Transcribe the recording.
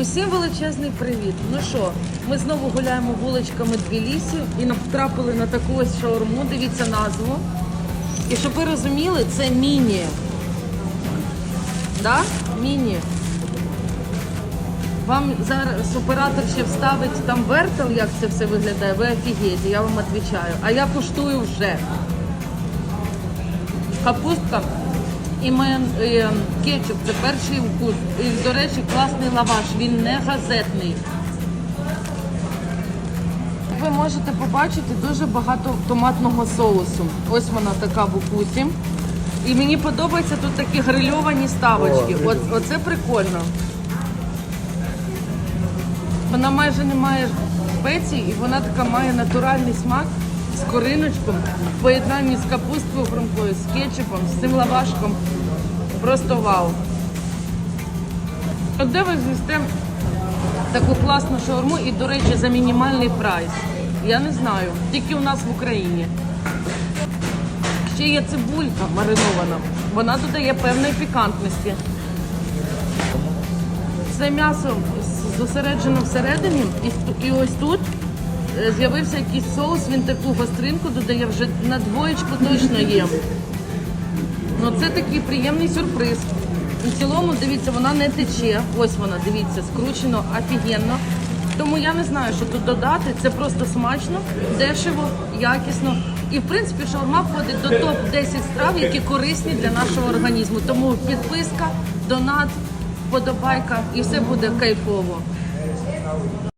Усім величезний привіт. Ну що, ми знову гуляємо вуличками Тбілісі і натрапили на таку ось шаурму. Дивіться назву. І щоб ви розуміли, це міні. Да? Міні. Вам зараз оператор ще вставить там вертел, як це все виглядає. Ви офігієте, я вам відповідаю. А я куштую вже. Капустка і мен, е, кетчуп це перший вкус. І, до речі, класний лаваш, він не газетний. Ви можете побачити дуже багато томатного соусу. Ось вона така в укусі. І мені подобаються тут такі грильовані ставочки. От, оце прикольно. Вона майже не має спецій, і вона така має натуральний смак з кориночком в поєднанні з капусткою хрумкою, з кетчупом, з цим лавашком. Просто вау. От де ви з'їсте таку класну шаурму і, до речі, за мінімальний прайс? Я не знаю. Тільки у нас в Україні. Ще є цибулька маринована. Вона додає певної пікантності. Це м'ясо зосереджено всередині, і, ось тут з'явився якийсь соус, він таку гостринку додає, вже на двоєчку точно є. Ну це такий приємний сюрприз. У цілому, дивіться, вона не тече. Ось вона, дивіться, скручено офігенно. Тому я не знаю, що тут додати. Це просто смачно, дешево, якісно. І в принципі шаурма входить до топ 10 страв, які корисні для нашого організму. Тому підписка, донат, вподобайка і все буде кайфово.